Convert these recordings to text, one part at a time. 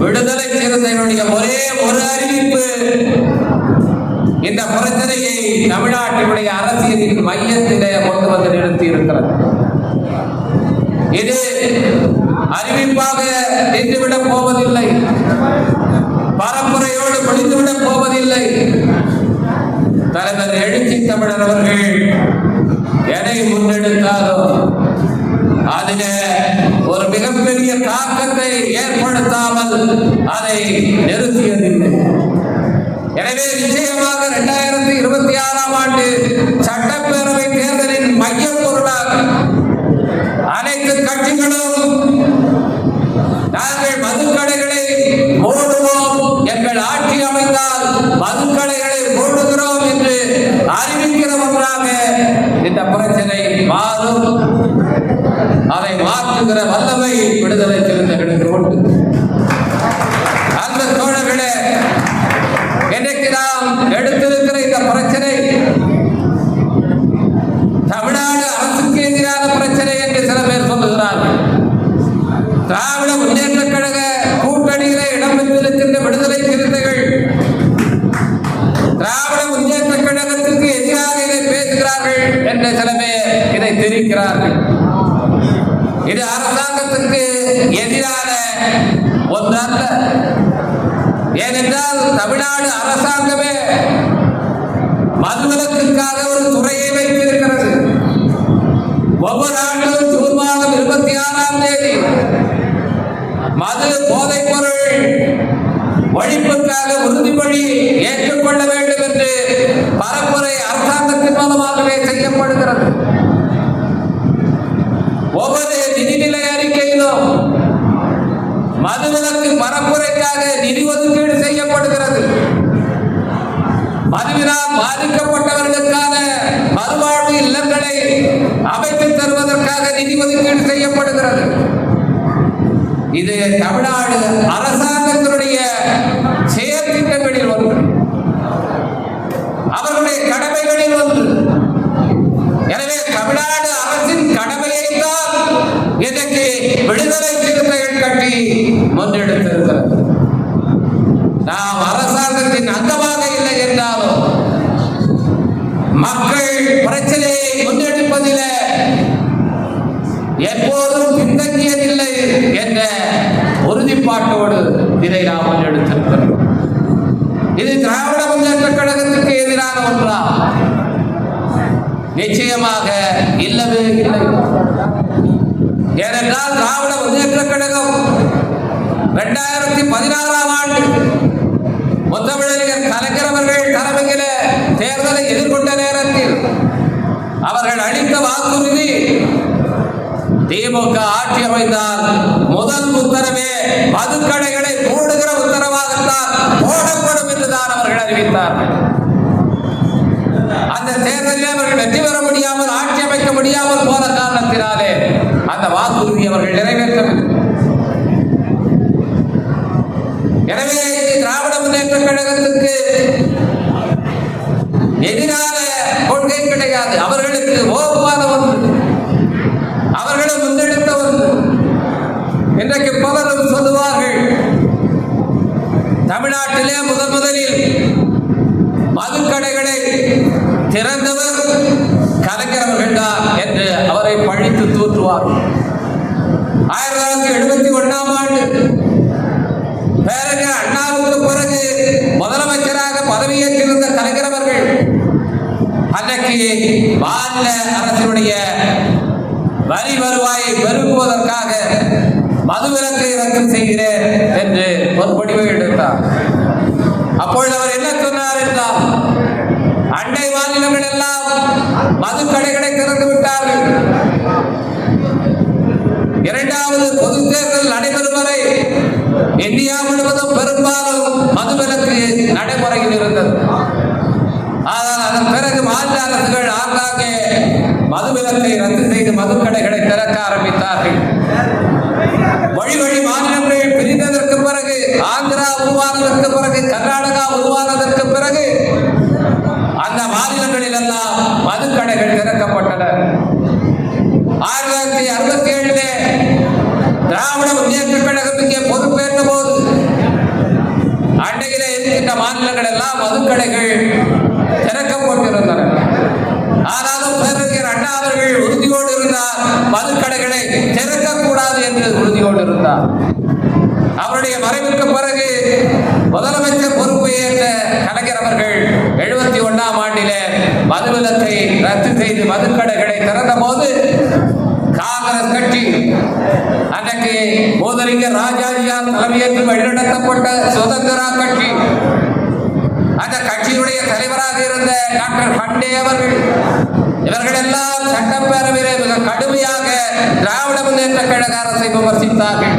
விடுதலை சிறுத்தைகளுடைய ஒரே ஒரு அறிவிப்பு. இந்த பிரச்சனையை தமிழ்நாட்டினுடைய அரசியலின் மையத்திலே கொண்டு வந்து நிறுத்தி இருக்கிறது இது அறிவிப்பாக நின்றுவிடப் போவதில்லை. பரப்புரையோடு முடிந்துவிடப் போவதில்லை. தலைவர் எழுச்சி தமிழர் அவர்கள் எதை முன்னெடுத்தாரோ அதில ஒரு மிகப்பெரிய தாக்கத்தை ஏற்படுத்தாமல் அதை நிறுத்தியதில்லை. எனவே நிச்சயமாக இரண்டாயிரத்தி இருபத்தி ஆறாம் ஆண்டு சட்டப்பேரவை அதை மாற்றுகிற வல்லமை தமிழ்நாடு அரசாங்கமே மதுவிலக்குக்காக ஒரு துறையை வைத்திருக்கிறது. ஒவ்வொரு ஆண்டும் ஜூன் மாதம் இருபத்தி ஆறாம் தேதி மது போதைப் பொருள் ஒழிப்புக்காக உறுதிமொழி ஏற்றுக்கொள்ள வேண்டும் இருக்கிறது இது தமிழ்நாடு அரசாங்கத்தினுடைய செயற்திட்டங்களில் ஒன்று. அவர்களுடைய கடமைகளில் ஒன்று. எனவே தமிழ்நாடு அரசின் கடமையை தான் இன்றைக்கு விடுதலை சிறுத்தைகள் கட்சி முன்னெடுத்திருக்கிறது. நாம் நிச்சயமாக இல்லவே இல்லை. ஏனென்றால் திராவிட முன்னேற்ற கழகம் இரண்டாயிரத்தி பதினாறாம் ஆண்டு முத்தமிழறிஞர் கலைஞரவர்கள் தலைமையில தேர்தலை எதிர்கொண்ட நேரத்தில் அவர்கள் அளித்த வாக்குறுதி திமுக ஆட்சி அமைந்தால் முதல் உத்தரவே மதுக்கடைகளை மூடுகிற உத்தரவாகத்தான் போடப்படும் என்றுதான் அவர்கள் அறிவித்தார்கள். அந்த தேர்தலில் அவர்கள் வெற்றி பெற முடியாமல் ஆட்சி அமைக்க முடியாமல் போன காரணத்தினாலே அந்த வாக்குறுதி அவர்கள் நிறைவேற்றவில்லை எனவே திராவிட முன்னேற்ற கழகத்துக்கு எதிரான கொள்கை கிடையாது. அவர்களுக்கு ஓப்பான ஒன்று அவர்களும் முன்னெடுத்த ஒன்று. இன்றைக்கு பலரும் சொல்லுவார்கள் தமிழ்நாட்டிலே முதல் திறந்தவர் கலைஞர் அவர்கள்தான் என்று அவரை பழித்து தூற்றுவார்கள் ஆயிரத்தி தொள்ளாயிரத்தி எழுபத்தி ஒன்னாம் ஆண்டு பேரறிஞர் அண்ணாவுக்கு பிறகு முதலமைச்சராக பதவியேற்றிருந்த கலைஞர் அவர்கள் அன்றைக்கு மாநில அரசினுடைய வரி வருவாயை பெருக்குவதற்காக மதுவிலக்கை ரத்து செய்கிறேன் என்று ஒரு முடிவை எடுத்தார். அப்பொழுது அவர் என்ன சொன்னார் என்றால் அண்டை மாநிலங்கள் எல்லாம் மது கடைகளை திறந்து விட்டார்கள். இரண்டாவது பொது தேர்தல் நடைபெறும் வரை இந்தியா முழுவதும் பெரும்பாலும் மதுவிலக்கு நடைமுறையில் இருந்தது. ஆனால் அதன் பிறகு மாநில அரசுகள் ஆங்காங்கே மதுவிலக்கை ரத்து செய்து மதுக்கடைகளை திறக்க ஆரம்பித்தார்கள். வழி வழி மாநிலங்கள் பிரிந்ததற்கு பிறகு ஆந்திரா உருவானதற்கு பிறகு கர்நாடக இடங்களில் எல்லாம் மதுக்கடைகள் திறக்கப்பட்டன. ஆயிரத்தி தொள்ளாயிரத்தி அறுபத்தி ஏழுல திராவிட முன்னேற்ற கழகத்துக்கு பொறுப்பேற்ற போது அன்றையில இருக்கின்ற மாநிலங்கள் எல்லாம் மதுக்கடைகள் திறக்கப்பட்டிருந்தன. ஆனாலும் பேரறிஞர் அண்ணா அவர்கள் உறுதியோடு இருந்தார் மதுக்கடைகளை திறக்கக்கூடாது என்று உறுதியோடு இருந்தார். அவருடைய மறைவுக்கு பிறகு முதலமைச்சர் பொறுப்பு ஏற்ற மதுவிலக்கை ரத்து செய்து மதுக்கடைகளை திறந்த போது காங்கிரஸ் கட்சி அன்றைக்கு போதறிஞர் ராஜாஜியால் தலைமையேற்று வழிநடத்தப்பட்ட சுதந்திரா கட்சி. அந்த கட்சியுடைய தலைவராக இருந்த டாக்டர் பண்டே அவர்கள் இவர்கள் எல்லாம் சட்டப்பேரவையிலே மிக கடுமையாக திராவிட முன்னேற்ற கழக அரசை விமர்சித்தார்கள்.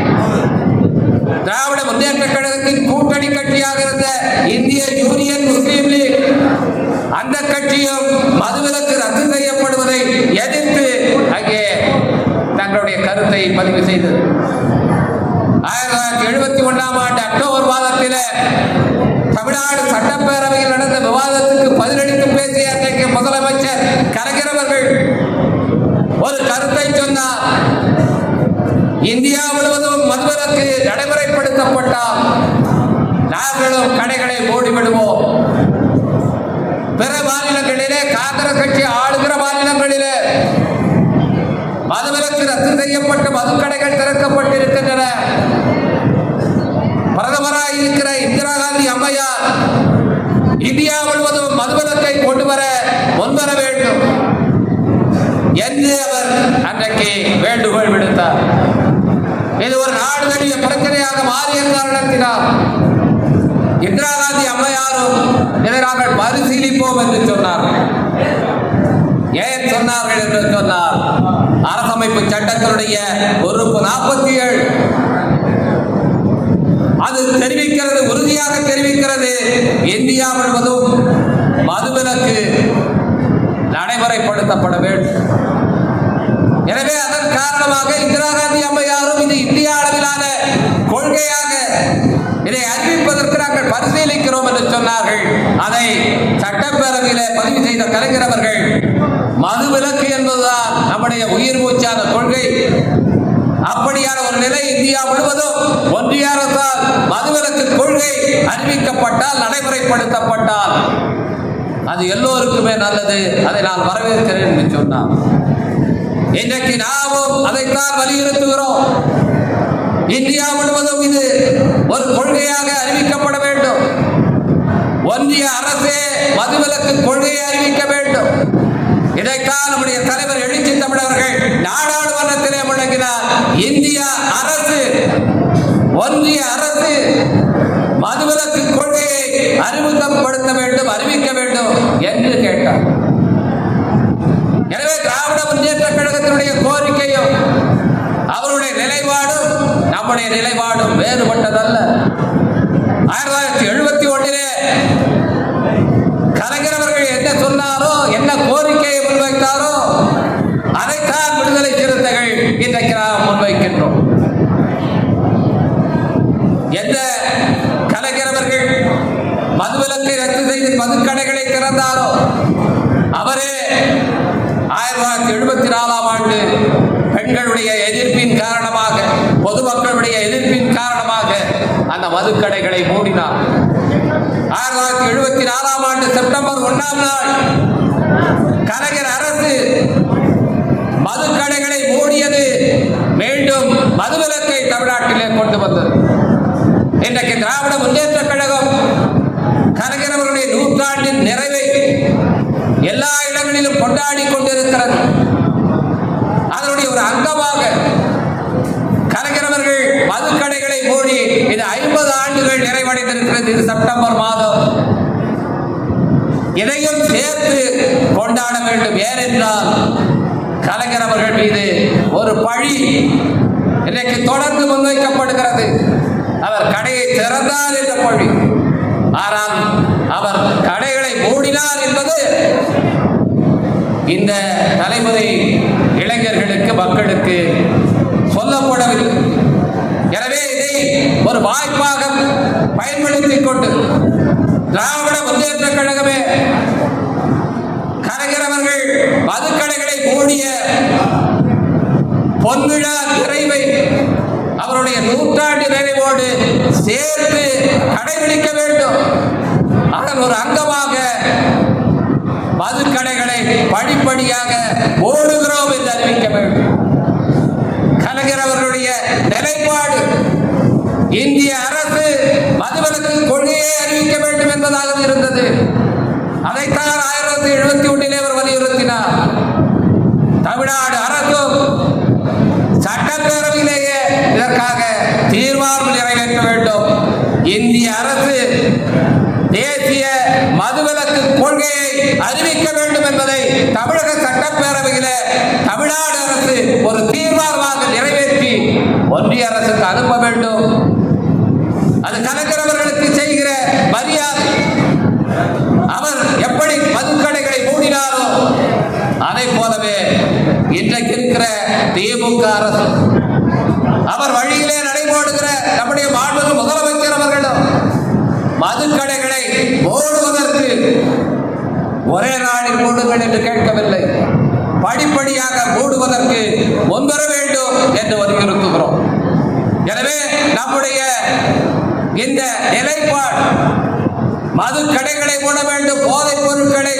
திராவிட முன்னேற்ற கழகத்தின் கூட்டணி கட்சியாக இருந்த இந்திய யூனியன் முஸ்லீம் லீக் அந்த கட்சியும் மதுவிலக்கு ரத்து செய்யப்படுவதை எதிர்த்து அங்கே தங்களுடைய கருத்தை பதிவு செய்தது. ஆயிரத்தி தொள்ளாயிரத்தி எழுபத்தி ஒன்றாம் ஆண்டு அக்டோபர் மாதத்தில் தமிழ்நாடு சட்டப்பேரவையில் நடந்த விவாதத்துக்கு பதிலளித்து பேசிய அன்றைக்கு முதலமைச்சர் கலைஞர் அவர்கள் ஒரு கருத்தை சொன்னார். இந்தியா முழுவதும் மதுவிலக்கு நடைமுறைப்படுத்தப்பட்டால் நாங்களும் கடைகளை மூடிவிடுவோம் பிற மாநிலங்களிலே காங்கிரஸ் கட்சி ஆளுகிற மாநிலங்களிலே மதுவிலக்கு ரத்து செய்யப்பட்டு மதுக்கடைகள் திறக்கப்பட்டிருக்கின்றன. பிரதமராக இருக்கிற இந்திரா காந்தி அம்மையார் இந்தியா முழுவதும் மதுவிலக்கை கொண்டு வர முன்வர வேண்டும் என்று அவர் அன்றைக்கு வேண்டுகோள் விடுத்தார். இது ஒரு நாடு தழுவிய பிரச்சனையாக மாறிய காரணத்தினால் இந்திரா காந்தி அம்மையாரும் இதை நாங்கள் பரிசீலிப்போம் என்று சொன்னார்கள் ஏன் சொன்னார்கள் என்று சொன்னார்? அரசமைப்பு சட்டத்தினுடைய ஒரு நாற்பத்தி ஏழு அது தெரிவிக்கிறது உறுதியாக தெரிவிக்கிறது. இந்தியா முழுவதும் மதுவிலக்கு நடைமுறைப்படுத்தப்பட வேண்டும். எனவே அதன் காரணமாக இந்திரா காந்தி அம்மையாரும் இது இந்தியா அளவிலான கொள்கையாக இதை அறிவிப்ப சொன்னார்கள். அதை சட்டப்பேரவையிலே பதிவு செய்த கலைஞர் அவர்கள் மது விலக்கு என்பதுதான் நம்முடைய உயிர் மூச்சான கொள்கை. அப்படியான ஒரு நிலை இந்தியா முழுவதும் ஒன்றிய அரசால் மதுவிலக்கு கொள்கை அறிவிக்கப்பட்டால் நடைமுறைப்படுத்தப்பட்டால் அது எல்லோருக்குமே நல்லது. அதை நான் வரவேற்கிறேன் என்று சொன்னார். இன்றைக்கு நாமும் அதைத்தான் வலியுறுத்துகிறோம். இந்தியா முழுவதும் இது ஒரு கொள்கையாக அறிவிக்கப்பட வேண்டும். ஒன்றிய அரசே மதுவிலக்கு கொள்கையை அறிவிக்க வேண்டும். இதைத்தான் நம்முடைய தலைவர் எழுச்சி தமிழர்கள் நாடாளுமன்றத்திலே முழங்கினார். இந்திய அரசு ஒன்றிய அரசு மதுவிலக்கு கொள்கையை அறிமுகப்படுத்த வேண்டும் அறிவிக்க வேண்டும் என்று கேட்டார். எனவே திராவிட முன்னேற்ற கழகத்தினுடைய கோரிக்கையும் அவருடைய நிலைப்பாடும் நம்முடைய நிலைப்பாடும் வேறுபட்டதல்ல ஆயிரத்தி தொள்ளாயிரத்தி எழுபத்தி ஒன்றிலே கலைஞர் அவர்கள் என்ன சொன்னாரோ? என்ன கோரிக்கையை முன்வைத்தாரோ? அதைத்தான் விடுதலை சிறுத்தைகள் இன்றைக்கு நாம் முன்வைக்கின்றோம். எந்த கலைஞரவர்கள் மதுவிலக்கை ரத்து செய்து மதுக்கடைகளை திறந்தாரோ? அவரே ஆயிரத்தி தொள்ளாயிரத்தி எழுபத்தி நாலாம் ஆண்டு பெண்களுடைய எதிர்ப்பின் காரணமாக பொதுமக்களுடைய எதிர்ப்பின் காரணமாக அந்த மதுக்கடைகளை மூடினார். ஆயிரத்தி தொள்ளாயிரத்தி எழுபத்தி நாலாம் ஆண்டு செப்டம்பர் ஒன்றாம் நாள் கலைஞர் அரசு மது கடைகளை மூடியது மீண்டும் மதுவிலக்கை தமிழ்நாட்டிலே கொண்டு வந்தது. இன்றைக்கு திராவிட முன்னேற்ற கழகம் கலைஞர் அவர்களுடைய நூற்றாண்டின் நிறைவை எல்லா இடங்களிலும் கொண்டாடி கொண்டிருக்கிறது. இது செப்டம்பர் மாதம். இதையும் சேர்த்து கொண்டாட வேண்டும். ஏனென்றால் கலைஞர் அவர்கள் மீது ஒரு பழி இன்றைக்கு தொடர்ந்து முன்வைக்கப்படுகிறது. அவர் கடையை திறந்தார் என்ற பழி. ஆனால் அவர் கடைகளை மூடினார் என்பது இந்த தலைமுறை இளைஞர்களுக்கு மக்களுக்கு சொல்லப்படவில்லை எனவே இதை ஒரு வாய்ப்பாக பயன்படுத்திக் கொண்டு திராவிட முன்னேற்ற கழகமே கலைஞர் மதுக்கடைகளை மூடிய பொன்விழா நிறைவை அவருடைய நூற்றாண்டு நிறைவோடு சேர்த்து கடைபிடிக்க வேண்டும். அதன் ஒரு அங்கமாக மதுக்கடைகளை படிப்படியாக ஓடுகிறோம் என்று அறிவிக்க வேண்டும் கலைஞர் அவர்களுடைய நிலைப்பாடு இந்திய அரசு மதுவிலக்கு கொள்கையை அறிவிக்க வேண்டும் என்பதாக இருந்தது. அதைத்தான் ஆயிரத்தி எழுபத்தி ஒன்றிலே அவர் வலியுறுத்தினார். தமிழ்நாடு அரசும் சட்டப்பேரவையிலேயே இதற்காக தீர்மானம் நிறைவேற்ற வேண்டும். இந்திய அரசு தேசிய மதுவிலக்கு கொள்கையை அறிவிக்க வேண்டும் என்பதை தமிழக சட்டப்பேரவையில தமிழ்நாடு அரசு ஒரு தீர்மானமாக நிறைவேற்றி ஒன்றிய அரசுக்கு அனுப்ப வேண்டும். அது கலைஞர் செய்கிற மரியாதை. அவர் எப்படி மதுக்கடைகளை மூடினாரோ அதை போலவே இன்றைக்கு இருக்கிற திமுக அரசு. அவர் வழியிலே நடைபோடுகிற நம்முடைய மாண்புமிகு முதலமைச்சர் அவர்களும் மதுக்கடைகளை மூடுவதற்கு ஒரே நாளில் மூடுங்கள் என்று கேட்கவில்லை. படிப்படியாக மூடுவதற்கு முன்வர வேண்டும் என்று வலியுறுத்துகிறோம். எனவே நம்முடைய இந்த நிலைப்பாடு மது கடைகளை மூட வேண்டும் போதைப் பொருட்களை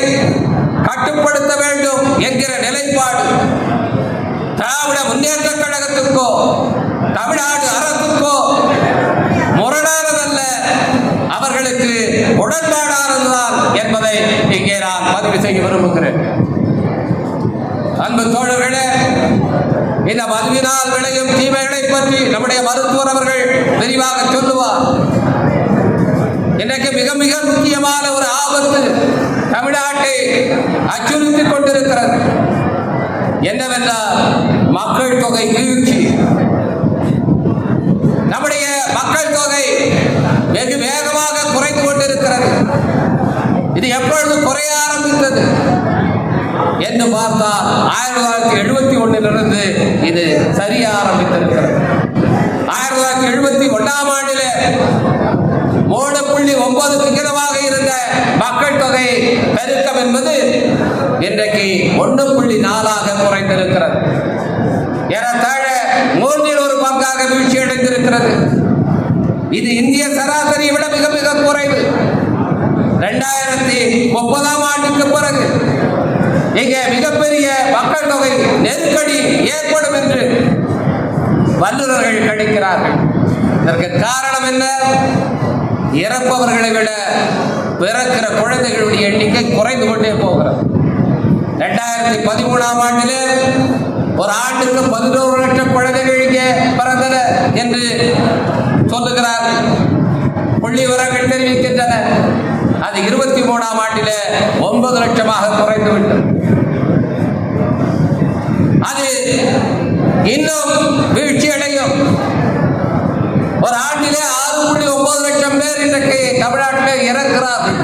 கட்டுப்படுத்த வேண்டும் என்கிற நிலைப்பாடு திராவிட முன்னேற்ற கழகத்துக்கோ தமிழ்நாடு அரசுக்கோ முரணானதல்ல. அவர்களுக்கு உடன்பாடானதுதான் என்பதை இங்கே நான் பதிவு செய்ய விரும்புகிறேன். அன்பு தோழர்களே இந்த மதுவினால் விளையும் தீமைகளை பற்றி நம்முடைய மருத்துவர் அவர்கள் விரிவாக சொல்லுவார். இன்றைக்கு மிக மிக முக்கியமான ஒரு ஆபத்து தமிழ்நாட்டை அச்சுறுத்திக் கொண்டிருக்கிறது. என்னவென்றால் மக்கள் தொகை வீழ்ச்சி. நம்முடைய மக்கள் தொகை வெகு வேகமாக குறைந்து கொண்டிருக்கிறது. இது எப்பொழுது குறைய ஆரம்பித்தது? என்று பார்த்தால் ஆயிரத்தி தொள்ளாயிரத்தி எழுபத்தி ஒன்னிலிருந்து இது சரிய ஆரம்பித்திருக்கிறது ஆயிரத்தி தொள்ளாயிரத்தி எழுபத்தி ஒன்றாம் ஆண்டிலே மூணு புள்ளி ஒன்பது விகிதமாக இருந்த மக்கள் தொகை பெருக்கம் என்பது இன்றைக்கு ஒன்று புள்ளி நாலாக குறைந்திருக்கிறது. ஏறத்தாழ மூன்றில் ஒரு பங்காக வீழ்ச்சி அடைந்திருக்கிறது. இது இந்திய சராசரியை விட மிக மிக குறைவு. ரெண்டாயிரத்தி முப்பதாம் ஆண்டுக்கு பிறகு இங்கே மிகப்பெரிய மக்கள் தொகை நெருக்கடி ஏற்படும் என்று வல்லுநர்கள் கணிக்கிறார்கள். இதற்கு காரணம் என்ன? இறப்பவர்களை விட பிறக்கிற குழந்தைகளுடைய எண்ணிக்கை குறைந்து கொண்டே போகிறது. ரெண்டாயிரத்தி பதிமூணாம் ஆண்டிலே ஒரு ஆண்டுக்கு பதினோரு லட்சம் குழந்தைகள் இங்கே பிறந்தன என்று சொல்லுகிறார். புள்ளி விவரங்கள் தெரிவிக்கின்றன. அது இருபத்தி மூணாம் ஆண்டிலே ஒன்பது லட்சமாக குறைந்து விட்டது அது இன்னும் வீழ்ச்சி அடையும் ஒரு ஆண்டிலே ஆறு புள்ளி ஒன்பது லட்சம் பேர் இன்றைக்கு தமிழ்நாட்டிலே இறக்கிறார்கள்.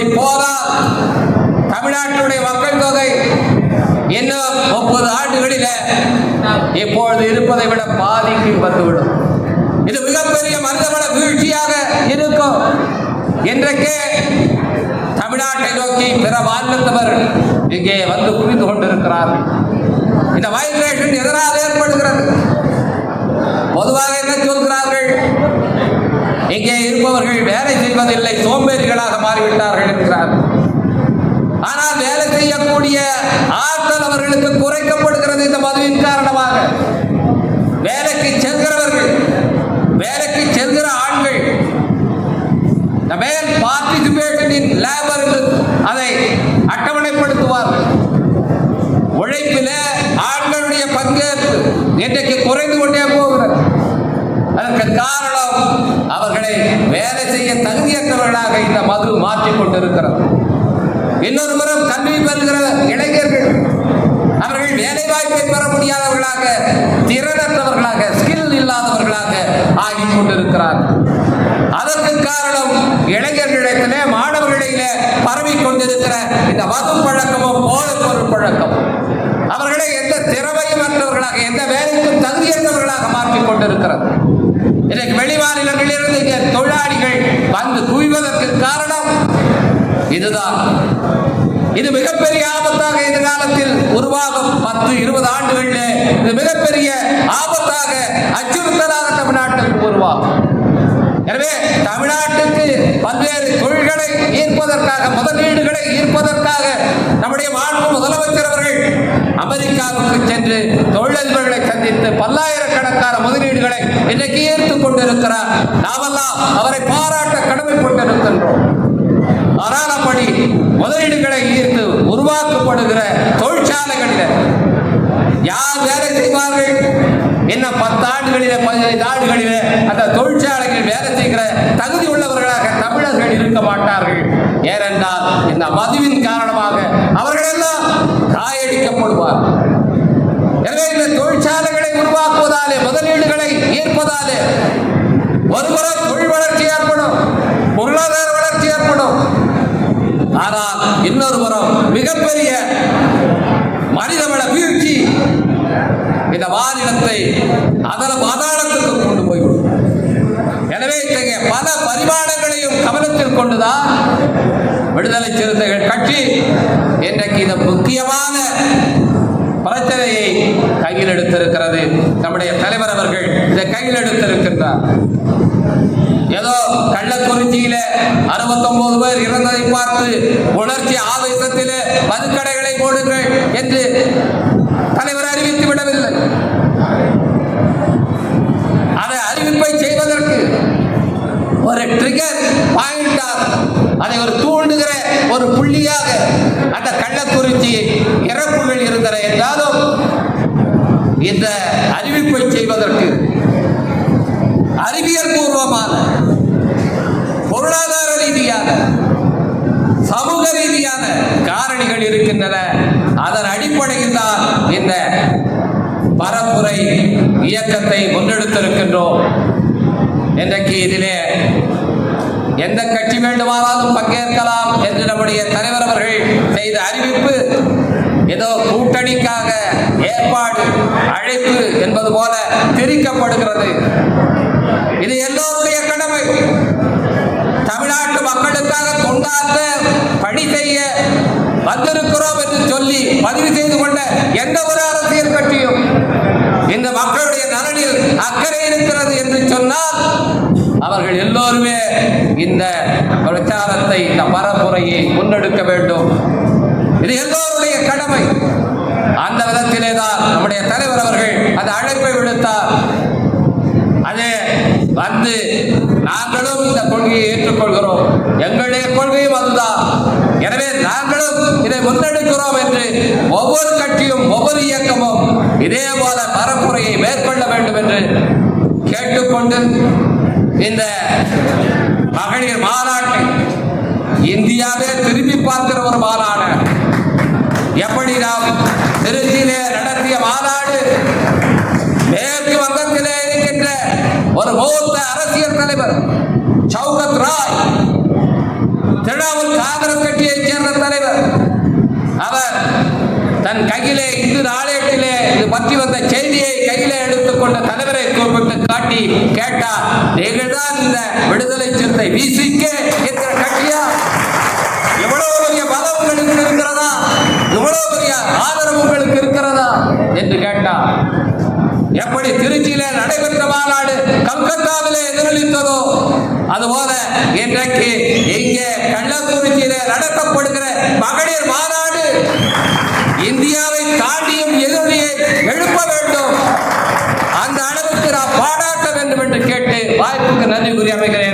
அப்படி போனால் தமிழ்நாட்டினுடைய மக்கள் தொகை இன்னும் முப்பது ஆண்டுகளில இப்பொழுது இருப்பதை விட பாதிக்கு வந்துவிடும். இது மிகப்பெரிய மனிதவள வீழ்ச்சியாக இருக்கும். இன்றைக்கே தமிழ்நாட்டை நோக்கி பிற மாநிலத்தவர் இங்கே வந்து புரிந்து கொண்டிருக்கிறார்கள். இந்த மைக்ரேஷன் எதனால் ஏற்படுகிறது? பொதுவாக என்ன சொல்கிறார் இங்கே இருப்பவர்கள் வேலை செய்வதில்லை சோம்பேறிகளாக மாறிவிட்டார்கள் என்கிறார். ஆனால் வேலை செய்யக்கூடிய ஆற்றல் அவர்களுக்கு குறைக்கப்படுகிறது இந்த மதுவின் காரணமாக. வேலைக்கு செல்கிறவர்கள் வேலைக்கு செல்கிற ஆண்கள் the male participation in அதை அட்டவணைப்படுத்துவார்கள் உழைப்பில ஆண்களுடைய பங்கேற்பு இன்றைக்கு குறைந்து கொண்டே போகிறது. அதற்கு காரணம் அவர்களை வேலை செய்ய தகுதியற்றவர்களாக இந்த மது மாற்றிக் கொண்டிருக்கிறது. இன்னொரு புறம் கல்வி பெறுகிற இளைஞர்கள் அவர்கள் வேலை வாய்ப்பை பெற முடியாதவர்களாக திறனற்றவர்களாக ஸ்கில் இல்லாதவர்களாக ஆகிக் கொண்டிருக்கிறார்கள். அதற்கு காரணம் இளைஞர்களிடத்திலே மாணவர்களிலே பரவி கொண்டிருக்கிற இந்த மது பழக்கமும் போதைப் பொருள் பழக்கம். அவர்களை எந்த திறமையும் அற்றவர்களாக எந்த வேலைக்கும் தகுதியற்றவர்களாக மாற்றிக் கொண்டிருக்கிறது. இன்றைக்கு வெளிமாநிலங்களிலிருந்து இங்கே தொழிலாளிகள் வந்து குவிவதற்கு காரணம் இதுதான். இது மிகப்பெரிய ஆபத்தாக எதிர்காலத்தில் உருவாகும் பத்து இருபது ஆண்டுகளிலே இது மிகப்பெரிய ஆபத்தாக அச்சுறுத்தலாக தமிழ்நாட்டிற்கு உருவாகும். எனவே தமிழ்நாட்டுக்கு பல்வேறு தொழில்களை ஈர்ப்பதற்காக முதலீடுகளை ஈர்ப்பதற்காக நம்முடைய மாண்பு முதலமைச்சர் அவர்கள் அமெரிக்காவுக்கு சென்று தொழிலதிபர்களை சந்தித்து பல்லாயிரம் இன்னைக்கு ஏற்றுக் கொண்டிருக்கிறார் நாமெல்லாம் அவரை பாராட்ட கடமைப்பட்டிருக்கின்றோம். ஆனால் அப்படி முதலீடுகளை ஈர்த்து உருவாக்கப்படுகிற தொழிற்சாலைகளில். யார் வேலை செய்வார்கள்? இன்னும் பத்தாண்டுகளில பதினைந்து ஆண்டுகளில அந்த தொழிற்சாலைகள் வேலை செய்கிற தகுதி உள்ளவர்களாக தமிழர்கள் இருக்க மாட்டார்கள். ஏனென்றால் இந்த மதுவின் காரணமாக அவர்களெல்லாம் காயடிக்கப்படுவார்கள் காயடிக்கப்படுவார் எனவே இந்த தொழிற்சாலைகளை உருவாக்குவதாலே முதலீடுகளை ஈர்ப்பதாலே ஒருபுறம் தொழில் வளர்ச்சி ஏற்படும் பொருளாதார வளர்ச்சி ஏற்படும். ஆனால் இன்னொரு புறம் மிகப்பெரிய மனிதவள வீழ்ச்சி இந்த மாநிலத்தை அதன பாதாளத்துக்கு கொண்டு போய்விடும். எனவே இத்தகைய பல பரிமாணங்களையும் கவனத்தில் கொண்டுதான் விடுதலை சிறுத்தைகள் கட்சி இன்றைக்கு இந்த முக்கியமான பிரச்சனையை கையில் எடுத்திருக்கிறது நம்முடைய தலைவர் அவர்கள் இதை கையில் எடுத்திருக்கின்றார் ஏதோ கள்ளக்குறிச்சியில அறுபத்தொன்பது பேர் இறந்ததை பார்த்து உணர்ச்சி ஆவேசத்திலே மதுக்கடைகளை போடுங்கள் என்று தலைவர் அறிவித்து விடவில்லை. அதை அறிவிப்பை செய்வதற்கு ஒரு ட்ரிகர் பாயிண்டாக அதை ஒரு தூண்டுகிற ஒரு புள்ளியாக அந்த கள்ளக்குறிச்சி இறப்புகள் இருந்தன என்றாலும் இந்த அறிவிப்பை செய்வதற்கு அறிவியல் பூர்வமான பொருளாதார ரீதியான சமூக ரீதியான காரணிகள் இருக்கின்றன. அதன் அடிப்படையில் தான் இந்த பரப்புரை இயக்கத்தை முன்னெடுத்திருக்கின்றோம். இன்றைக்கு இதிலே எந்த கட்சி வேண்டுமானாலும் பங்கேற்கலாம் என்று நம்முடைய தலைவர் அவர்கள் செய்த அறிவிப்பு ஏதோ கூட்டணிக்காக ஏற்பாடு அழைப்பு என்பது போல திரிக்கப்படுகிறது இது எல்லோருடைய கடமை. தமிழ்நாட்டு மக்களுக்காக தொண்டாற்ற பணி செய்ய வந்திருக்கிறோம் என்று சொல்லி பதிவு செய்து கொண்ட எந்த ஒரு அரசியல் கட்சியும் இந்த மக்களுடைய நலனில் அக்கறை இருக்கிறது என்று சொன்னால் அவர்கள் எல்லோருமே இந்த பிரச்சாரத்தை இந்த பரப்புரையை முன்னெடுக்க வேண்டும். இது எல்லோருடைய கடமை. அந்த விதத்திலே தான் நம்முடைய தலைவர் அவர்கள் அந்த அழைப்பை விடுத்தார். அது வந்து நாங்களும் இந்த கொள்கையை ஏற்றுக்கொள்கிறோம். எங்களுடைய கொள்கையும் அதுதான். எனவே நாங்களும் இதை முன்னெடுக்கிறோம் என்று ஒவ்வொரு கட்சியும் ஒவ்வொரு இயக்கமும் இதே போல பரப்புரையை மேற்கொள்ள வேண்டும் என்று கேட்டுக்கொண்டு இந்த மகளிர் மாநாட்டை இந்தியாவே திரும்பி பார்க்கிற ஒரு மாநாடு. ஒரு மூத்த அரசியல் தலைவர் சௌகத் ராய் திரிணாமுல் காங்கிரஸ் கட்சியைச் சேர்ந்த தலைவர். அவர் தன் கையிலே இந்து நாளேட்டிலே இது பற்றி வந்த செய்தியை கையிலே எடுத்துக்கொண்ட தலைவரை கூப்பிட்டு காட்டி கேட்டார். நீங்கள் தான் இந்த விடுதலை சிறுத்தை விசிகே என்கிற கட்சியா? எவ்வளவு பெரிய பலம் உங்களுக்கு இருக்கிறதா? எவ்வளவு பெரிய ஆதரவு உங்களுக்கு இருக்கிறதா? என்று கேட்டார். எப்படி திரு மாநாடு கல்கத்தாவிலே எதிரொலித்ததோ அதுபோல இன்றைக்கு இங்கே கள்ளக்குறிச்சியிலே நடத்தப்படுகிற மகளிர் மாநாடு இந்தியாவை தாண்டியும் எதிரொலியை எழுப்ப வேண்டும். அந்த அளவுக்கு நாம் பாடாட்ட வேண்டும் என்று கேட்டு வாய்ப்புக்கு நன்றி கூறி அமைகிறேன்.